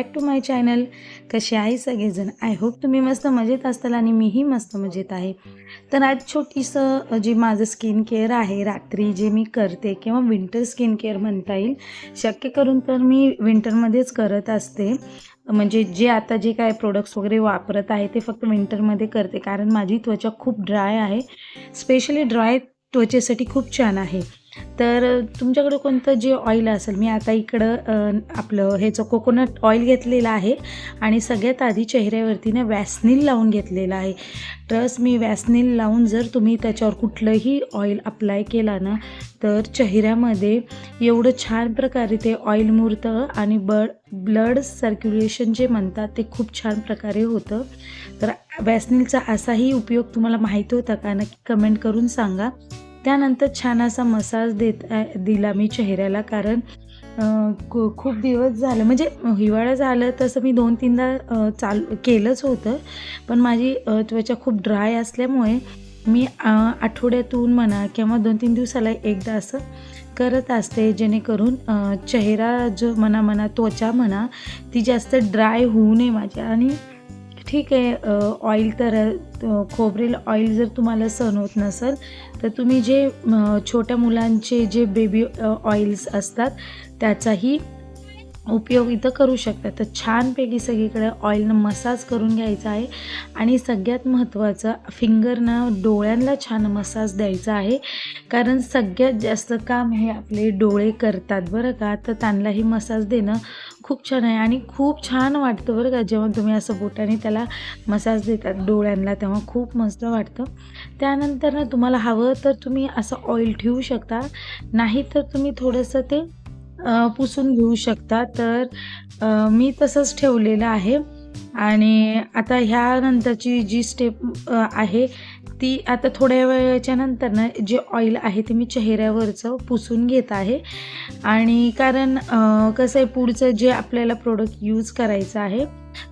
Back to my channel कसे आहे सगळेजण? आय होप तुम्ही मस्त मजेत असताल आणि मीही मस्त मजेत आहे. तर आज छोटीसं जे माझं स्किन केअर आहे रात्री जे मी करते किंवा विंटर स्किन केअर म्हणता येईल शक्य करून तर मी विंटरमध्येच करत असते. म्हणजे जे आता जे काय प्रोडक्ट्स वगैरे वापरत आहे ते फक्त विंटरमध्ये करते. कारण माझी त्वचा खूप ड्राय आहे. स्पेशली ड्राय त्वचेसाठी खूप छान आहे. तर तुमच्याकडे कोणतं जे ऑइल असेल मी आता इकडं आपलं ह्याचं कोकोनट ऑइल घेतलेलं आहे आणि सगळ्यात आधी चेहऱ्यावरती ना वॅसनील लावून घेतलेलं आहे. ट्रस्ट मी वॅसनील लावून जर तुम्ही त्याच्यावर कुठलंही ऑइल अप्लाय केला ना तर चेहऱ्यामध्ये एवढं छान प्रकारे ते ऑइल मुरतं आणि बड ब्लड सर्क्युलेशन जे म्हणतात ते खूप छान प्रकारे होतं. तर वॅसनीलचा असाही उपयोग तुम्हाला माहिती होता का? नक्की कमेंट करून सांगा. त्यानंतर छान असा मसाज देत दिला मी चेहऱ्याला कारण खू- खूप दिवस झालं. म्हणजे हिवाळा झालं तसं मी दोन तीनदा चालू चाल केलंच होतं. पण माझी त्वचा खूप ड्राय असल्यामुळे मी आठवड्यातून म्हणा किंवा दोन तीन दिवसाला एकदा असं करत असते जेणेकरून चेहरा जो म्हणा म्हणा त्वचा म्हणा ती जास्त ड्राय होऊ नये माझ्या आणि ठीक आहे ऑइल तर खोबरेल ऑइल जर तुम्हाला सहन होत नसेल तर तुम्ही जे छोट्या मुलांचे जे बेबी ऑइल्स असतात त्याचाही उपयोग इथं करू शकता तर छानपैकी सगळीकडे ऑइलनं मसाज करून घ्यायचा आहे. आणि सगळ्यात महत्त्वाचं फिंगरनं डोळ्यांना छान मसाज द्यायचा आहे. कारण सगळ्यात जास्त काम हे आपले डोळे करतात बरं का. तर त्यांनाही मसाज देणं खूप छान आहे. आणि खूप छान वाटतं बरं का जेव्हा तुम्ही असं बोटाने त्याला मसाज देतात डोळ्यांना तेव्हा खूप मस्त वाटतं. त्यानंतर ना तुम्हाला हवं तर तुम्ही असं ऑइल ठेवू शकता. नाही तर तुम्ही थोडंसं ते पुसून घेऊ शकता. तर मी तसंच ठेवलेलं आहे. आणि आता ह्यानंतरची जी स्टेप आहे ती आता थोड्या वेळाच्या नंतर ना जे ऑइल आहे ते मी चेहऱ्यावरचं पुसून घेत आहे. आणि कारण कसं आहे पुढचं जे आपल्याला प्रोडक्ट यूज करायचं आहे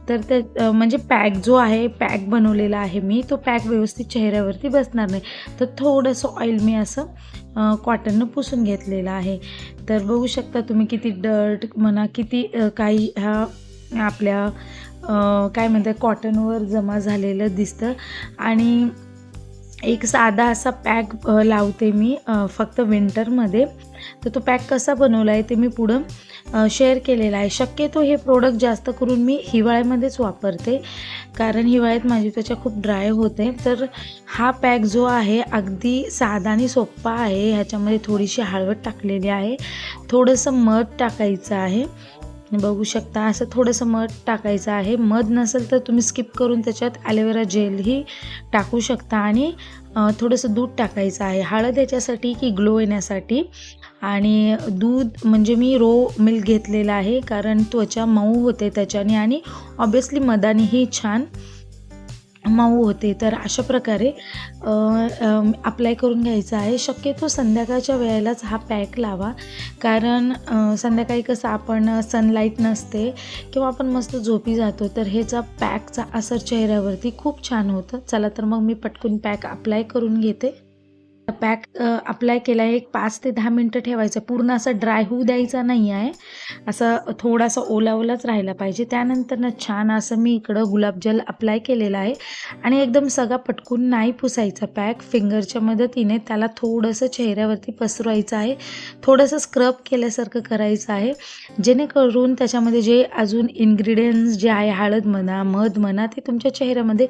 तर त्या म्हणजे पॅक जो आहे पॅक बनवलेला आहे मी तो पॅक व्यवस्थित चेहऱ्यावरती बसणार नाही. तर थोडंसं ऑइल मी असं कॉटननं पुसून घेतलेलं आहे. तर बघू शकता तुम्ही किती डर्ट म्हणा किती काही ह्या आपल्या काय म्हणतात कॉटनवर जमा झालेलं दिसतं. आणि एक साधा असा पॅक लावते मी फक्त विंटरमध्ये. तर तो पॅक कसा बनवला आहे ते मी पुढं शेअर केलेला आहे. शक्यतो हे प्रोडक्ट जास्त करून मी हिवाळ्यामध्येच वापरते कारण हिवाळ्यात माझी त्वचा खूप ड्राय होते. तर हा पॅक जो आहे अगदी साधा आणि सोप्पा आहे. ह्याच्यामध्ये थोडीशी हळवट टाकलेली आहे. थोडंसं मध टाकायचं आहे. बघू शकता. असं थोडंसं मध टाकायचं आहे. मध नसेल तर तुम्ही स्किप करून त्याच्यात ॲलोवेरा जेलही टाकू शकता आणि थोडंसं दूध टाकायचं आहे. हळद याच्यासाठी की ग्लो येण्यासाठी. आणि दूध म्हणजे मी रो मिल्क घेतलेलं आहे कारण त्वचा मऊ होते त्याच्याने आणि ऑब्वियसली मधानेही छान मऊ होते. तर अशा प्रकारे अप्लाय करून घ्यायचं आहे. शक्यतो संध्याकाळच्या वेळेलाच हा पॅक लावा. कारण संध्याकाळी कसं आपण सनलाईट नसते किंवा आपण मस्त झोपी जातो तर ह्याचा पॅकचा असर चेहऱ्यावरती खूप छान होतं. चला तर मग मी पटकून पॅक अप्लाय करून घेते. पॅक अप्लाय केला आहे एक पाच ते दहा मिनटं ठेवायचं. पूर्ण असं ड्राय होऊ द्यायचा नाही आहे असं थोडासा ओला ओलाच राहिला पाहिजे. त्यानंतर ना छान असं मी इकडं गुलाबजल अप्लाय केलेलं आहे. आणि एकदम सगळा पटकून नाही पुसायचा पॅक फिंगरच्या मदतीने त्याला थोडंसं चेहऱ्यावरती पसरवायचं आहे. थोडंसं स्क्रब केल्यासारखं करायचं आहे. जेणेकरून त्याच्यामध्ये जे अजून इन्ग्रेडियंट्स जे आहे हळद म्हणा मध म्हणा ते तुमच्या चेहऱ्यामध्ये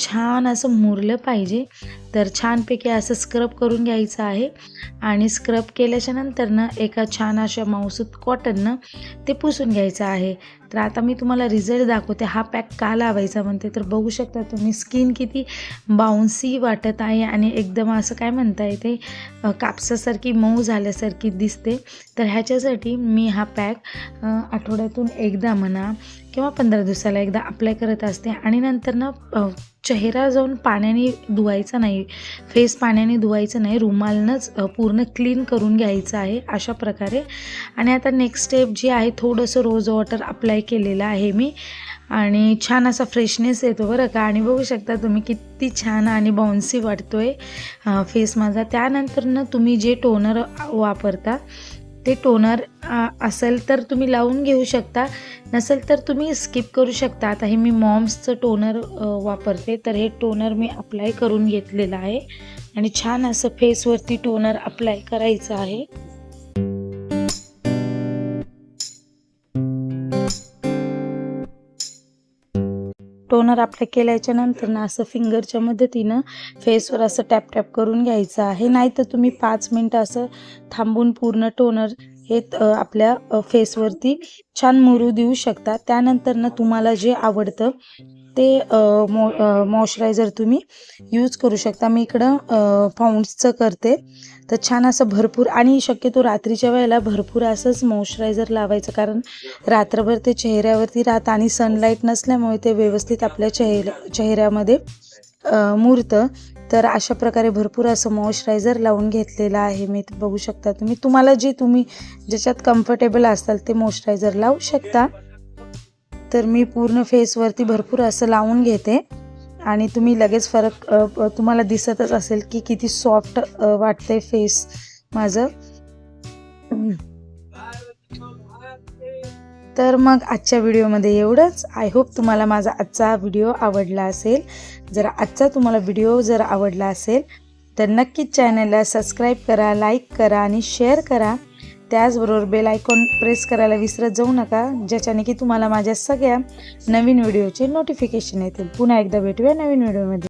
छान असं मुरलं पाहिजे. तर छानपैकी असं स्क्रब करून घ्यायचं आहे. आणि स्क्रब केल्याच्यानंतर ना एका छान अशा मांसूत कॉटननं ते पुसून घ्यायचं आहे. तर आता मी तुम्हाला रिझल्ट दाखवते. हा पॅक का लावायचा म्हणते तर बघू शकता तुम्ही स्किन किती बाउन्सी वाटत आहे आणि एकदम असं काय म्हणता येते कापसासारखी मऊ झाल्यासारखी दिसते. तर ह्याच्यासाठी मी हा पॅक आठवड्यातून एकदा म्हणा किंवा पंधरा दिवसाला एकदा अप्लाय करत असते. आणि नंतर ना चेहरा जाऊन पाण्याने धुवायचा नाही फेस पाण्याने धुवायचं नाही रुमालनंच पूर्ण क्लीन करून घ्यायचं आहे अशा प्रकारे. आणि आता नेक्स्ट स्टेप जी आहे थोडंसं रोज वॉटर अप्लाय केलेलं आहे मी. आणि छान असा फ्रेशनेस येतो बरं का. आणि बघू शकता तुम्ही किती छान आणि बाउन्सी वाटतो आहे फेस माझा. त्यानंतर ना तुम्ही जे टोनर वापरता ते टोनर असेल तर तुम्ही लावून घेऊ शकता. नसेल तर तुम्ही स्किप करू शकता. आता हे मी मॉम्सचं टोनर वापरते. तर हे टोनर मी अप्लाय करून घेतलेलं आहे. आणि छान असं फेसवरती टोनर अप्लाय करायचं आहे. टोनर आपल्या केल्याच्यानंतर ना असं फिंगरच्या मदतीनं फेसवर असं टॅप टॅप करून घ्यायचं आहे. नाही तर तुम्ही पाच मिनटं असं थांबून पूर्ण टोनर हे आपल्या फेसवरती छान मुरू देऊ शकता. त्यानंतर ना तुम्हाला जे आवडतं ते मॉ मॉइश्चरायझर तुम्ही यूज करू शकता. मी इकडं फाउंड्सचं करते. तर छान असं भरपूर आणि शक्यतो रात्रीच्या वेळेला भरपूर असंच मॉइश्चरायझर लावायचं कारण रात्रभर ते चेहऱ्यावरती राहतं आणि सनलाईट नसल्यामुळे ते व्यवस्थित आपल्या चेहऱ्या चेहऱ्यामध्ये मुरतं. तर अशा प्रकारे भरपूर असं मॉइश्चरायझर लावून घेतलेलं आहे मी. ते बघू शकता तुम्ही. तुम्हाला जे तुम्ही ज्याच्यात कम्फर्टेबल असाल ते मॉइश्चरायझर लावू शकता. तर मी पूर्ण फेसवरती भरपूर असं लावून घेते. आणि तुम्ही लगेच फरक तुम्हाला दिसतच असेल की किती सॉफ्ट वाटते फेस माझं. तर मग आजच्या व्हिडिओमध्ये एवढंच. आय होप तुम्हाला माझा आजचा व्हिडिओ आवडला असेल. जर आजचा तुम्हाला व्हिडिओ जर आवडला असेल तर नक्कीच चॅनलला सबस्क्राईब करा लाईक करा आणि शेअर करा. त्याचबरोबर बेल आयकॉन प्रेस करायला विसरत जाऊ नका ज्याच्याने की तुम्हाला माझ्या सगळ्या नवीन व्हिडिओचे नोटिफिकेशन येतील. पुन्हा एकदा भेटूया नवीन व्हिडिओमध्ये